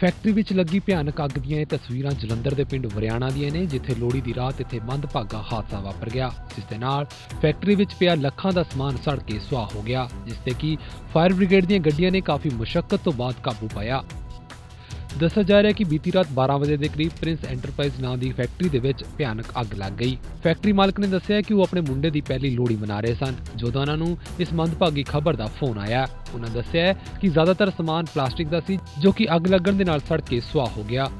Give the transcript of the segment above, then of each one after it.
Factory ਵਿੱਚ ਲੱਗੀ ਭਿਆਨਕ ਅੱਗ ਦੀਆਂ ਇਹ ਤਸਵੀਰਾਂ ਜਲੰਧਰ ਦੇ ਪਿੰਡ ਵਰਿਆਣਾ ਦੀਆਂ ਨੇ, ਜਿੱਥੇ ਲੋਹੜੀ ਦੀ ਰਾਤ ਇੱਥੇ ਮੰਦਭਾਗਾ ਹਾਦਸਾ ਵਾਪਰ ਗਿਆ, ਜਿਸ ਦੇ ਨਾਲ ਫੈਕਟਰੀ ਵਿੱਚ ਪਿਆ ਲੱਖਾਂ ਦਾ ਸਮਾਨ ਸੜ ਕੇ ਸੁਆਹ ਹੋ ਗਿਆ, ਜਿਸ ਤੇ ਕਿ ਫਾਇਰ ਬ੍ਰਿਗੇਡ ਦੀਆਂ ਗੱਡੀਆਂ ਨੇ ਕਾਫੀ ਮੁਸ਼ਕਲ ਤੋਂ ਬਾਅਦ ਕਾਬੂ ਪਾਇਆ। ਦੱਸਿਆ ਜਾ ਰਿਹਾ ਕਿ ਬੀਤੀ ਰਾਤ 12 ਵਜੇ ਦੇ ਕਰੀਬ ਪ੍ਰਿੰਸ ਐਂਟਰਪ੍ਰਾਈਜ਼ ਨਾਂ ਦੀ ਫੈਕਟਰੀ ਦੇ ਵਿੱਚ ਭਿਆਨਕ ਅੱਗ ਲੱਗ ਗਈ। ਫੈਕਟਰੀ ਮਾਲਕ ਨੇ ਦੱਸਿਆ ਕਿ ਉਹ ਆਪਣੇ ਮੁੰਡੇ ਦੀ ਪਹਿਲੀ ਲੋਹੜੀ ਮਨਾ ਰਹੇ ਸਨ, ਜਦੋਂ ਉਹਨਾਂ ਨੂੰ ਇਸ ਮੰਦਭਾਗੀ ਖਬਰ ਦਾ ਫੋਨ ਆਇਆ। ਉਹਨਾਂ ਦੱਸਿਆ ਕਿ ਜ਼ਿਆਦਾਤਰ ਸਮਾਨ ਪਲਾਸਟਿਕ ਦਾ ਸੀ, ਜੋ ਕਿ ਅੱਗ ਲੱਗਣ ਦੇ ਨਾਲ ਸੜ ਕੇ ਸੁਆਹ ਹੋ ਗਿਆ।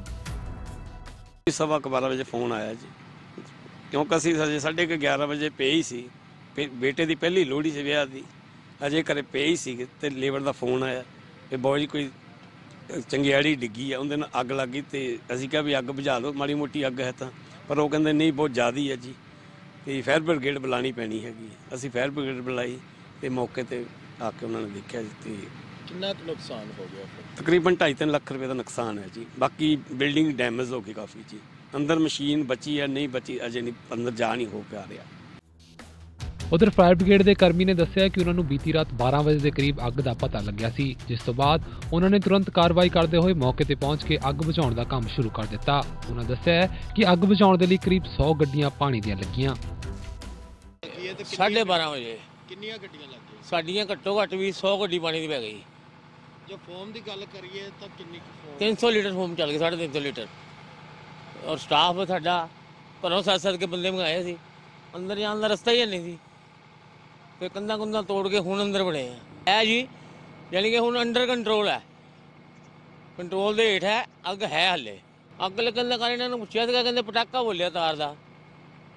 ਸਵਾ ਕੁ ਬਾਰਾਂ ਵਜੇ ਫੋਨ ਆਇਆ ਜੀ। ਕਿਉਂਕਿ ਅਸੀਂ ਅਜੇ ਸਾਢੇ ਕੁ 11 ਵਜੇ ਪਏ ਹੀ ਸੀ। ਫਿਰ ਬੇਟੇ ਦੀ ਪਹਿਲੀ ਲੋਹੜੀ ਸੀ ਵਿਆਹ ਦੀ। ਅਜੇ ਘਰੇ ਪਏ ਹੀ ਸੀ ਤੇ ਲੇਬਰ ਦਾ ਫੋਨ ਆਇਆ। ਕਿ ਬੋਝ ਕੋਈ ਚੰਗਿਆੜੀ ਡਿੱਗੀ ਆ ਉਹਦੇ ਨਾਲ ਅੱਗ ਲੱਗ ਗਈ ਤੇ ਅਸੀਂ ਕਿਹਾ ਵੀ ਅੱਗ ਬੁਝਾ ਦਿਓ ਮਾੜੀ ਮੋਟੀ ਅੱਗ ਹੈ ਤਾਂ। ਪਰ ਉਹ ਕਹਿੰਦੇ ਨਹੀਂ ਬਹੁਤ ਜ਼ਿਆਦੀ ਹੈ ਜੀ। ਤੇ ਫਾਇਰ ਬ੍ਰਿਗੇਡ ਬੁਲਾਣੀ ਪੈਣੀ ਹੈਗੀ। ਅਸੀਂ ਫਾਇਰ ਬ੍ਰਿਗੇਡ ਬੁਲਾਈ ਤੇ ਮੌਕੇ ਤੇ ਆ ਕੇ ਉਹਨਾਂ ਨੇ ਦੇਖਿਆ ਜੀ ਤੇ ਕਿੰਨਾ ਕੁ ਨੁਕਸਾਨ ਹੋ ਗਿਆ ਤਕਰੀਬਨ 2.5 ਲੱਖ ਰੁਪਏ ਦਾ ਨੁਕਸਾਨ ਹੈ ਜੀ। ਬਾਕੀ ਬਿਲਡਿੰਗ ਡੈਮੇਜ ਹੋ ਗਈ ਕਾਫੀ ਜੀ। ਅੰਦਰ ਮਸ਼ੀਨ ਬਚੀ ਹੈ ਨਹੀਂ ਬਚੀ ਅਜੇ ਨਹੀਂ ਅੰਦਰ ਜਾ ਨਹੀਂ ਹੋ ਪਾ ਰਿਹਾ। ਉਧਰ ਫਾਇਰ ਬ੍ਰਿਗੇਡ ਦੇ ਕਰਮੀ ਨੇ ਦੱਸਿਆ ਕਿ ਉਹਨਾਂ ਨੂੰ ਬੀਤੀ ਰਾਤ 12 ਵਜੇ ਦੇ ਕਰੀਬ ਅੱਗ ਦਾ ਪਤਾ ਲੱਗਿਆ ਸੀ ਜਿਸ ਤੋਂ ਬਾਅਦ ਉਹਨਾਂ ਨੇ ਤੁਰੰਤ ਕਾਰਵਾਈ ਕਰਦੇ ਹੋਏ ਮੌਕੇ ਤੇ ਪਹੁੰਚ ਕੇ ਅੱਗ ਬੁਝਾਉਣ ਦਾ ਕੰਮ ਸ਼ੁਰੂ ਕਰ ਦਿੱਤਾ। ਉਹਨਾਂ ਦੱਸਿਆ ਕਿ ਅੱਗ ਬੁਝਾਉਣ ਦੇ ਲਈ ਕਰੀਬ 100 ਗੱਡੀਆਂ ਪਾਣੀ ਦੀਆਂ ਲੱਗੀਆਂ। ਕੀ ਇਹ ਤੇ ਕਿੰਨੀਆਂ- ਸਾਢੇ 12 ਵਜੇ। ਕਿੰਨੀਆਂ ਗੱਡੀਆਂ ਲੱਗੀਆਂ ਸਾਡੀਆਂ ਘੱਟੋ ਘੱਟ ਵੀ 100 ਗੱਡੀ ਪਾਣੀ ਦੀ ਪੈ ਗਈ। ਜੇ ਫੋਮ ਦੀ ਗੱਲ ਕਰੀਏ ਤਾਂ ਕਿੰਨੀ ਫੋਮ? 300 ਲੀਟਰ ਫੋਮ ਚੱਲ ਗਈ 350 ਲੀਟਰ। ਔਰ ਸਟਾਫ ਸਾਡਾ ਘਰੋਂ ਸੱਤ ਸੱਤ ਕੇ ਬੰਦੇ ਮੰਗਾਏ ਸੀ। ਅੰਦਰ ਜਾਣ ਦਾ ਰਸਤਾ ਹੀ ਨਹੀਂ ਸੀ। ਤੇ ਕੰਧਾਂ ਕੁੰਧਾਂ ਤੋੜ ਕੇ ਹੁਣ ਅੰਦਰ ਬੜੇ ਆ। ਇਹ ਜੀ ਯਾਨੀ ਕਿ ਹੁਣ ਅੰਡਰ ਕੰਟਰੋਲ ਹੈ। ਕੰਟਰੋਲ ਦੇ ਹੇਠ ਹੈ ਅੱਗ ਹੈ ਹੱਲੇ। ਅੱਗ ਲੱਗਣ ਦਾ ਕਾਰਨ ਇਹਨਾਂ ਨੂੰ ਪੁੱਛਿਆ ਸੀਗਾ ਕਹਿੰਦੇ ਪਟਾਕਾ ਬੋਲਿਆ ਤਾਰ ਦਾ।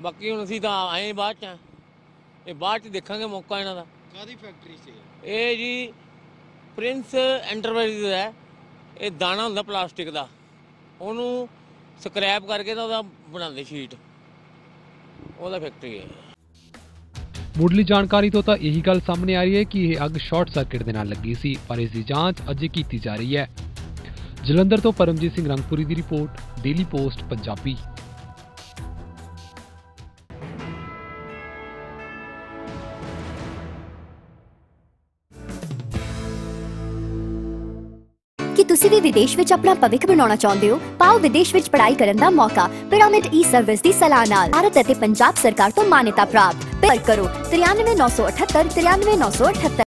ਬਾਕੀ ਹੁਣ ਅਸੀਂ ਤਾਂ ਆਏ ਬਾਅਦ ਚ। ਇਹ ਬਾਅਦ ਚ ਦੇਖਾਂਗੇ ਮੌਕਾ ਇਹਨਾਂ ਦਾ। ਕਾਦੀ ਫੈਕਟਰੀ ਸੀ? ਇਹ? ਜੀ ਪ੍ਰਿੰਸ ਐਂਟਰਪ੍ਰਾਈਜ਼ ਹੈ। ਇਹ ਦਾਣਾ ਹੁੰਦਾ ਪਲਾਸਟਿਕ ਦਾ। ਉਹਨੂੰ ਸਕ੍ਰੈਪ ਕਰਕੇ ਤਾਂ ਉਹਦਾ ਬਣਾਉਂਦੇ ਸ਼ੀਟ ਉਹਦਾ ਫੈਕਟਰੀ ਹੈ। ਮੁੱਢਲੀ ਜਾਣਕਾਰੀ ਤੋਂ ਤਾਂ ਇਹੀ ਗੱਲ ਸਾਹਮਣੇ ਆ ਰਹੀ ਹੈ ਕਿ ਇਹ ਅੱਗ ਸ਼ਾਰਟ ਸਰਕਟ ਦੇ ਨਾਲ ਲੱਗੀ ਸੀ, ਪਰ ਇਸ ਦੀ ਜਾਂਚ ਅਜੇ ਕੀਤੀ ਜਾ ਰਹੀ ਹੈ। ਜਲੰਧਰ ਤੋਂ ਪਰਮਜੀਤ ਸਿੰਘ ਰੰਗਪੁਰੀ ਦੀ ਰਿਪੋਰਟ ਡੇਲੀ ਪੋਸਟ ਪੰਜਾਬੀ। ਕੀ ਤੁਸੀਂ ਵੀ ਵਿਦੇਸ਼ ਵਿੱਚ ਆਪਣਾ ਭਵਿੱਖ ਬਣਾਉਣਾ ਚਾਹੁੰਦੇ ਹੋ? ਪਾਓ ਵਿਦੇਸ਼ ਵਿੱਚ ਪੜ੍ਹਾਈ ਕਰਨ ਦਾ ਮੌਕਾ, ਪਿਰਾਮਿਡ ਈ ਸਰਵਿਸ ਦੀ ਸਲਾਹ ਨਾਲ। ਭਾਰਤ ਅਤੇ ਪੰਜਾਬ ਸਰਕਾਰ ਤੋਂ ਮਾਨਤਾ ਪ੍ਰਾਪਤ। ਪਰ ਕਰੋ 93978 93978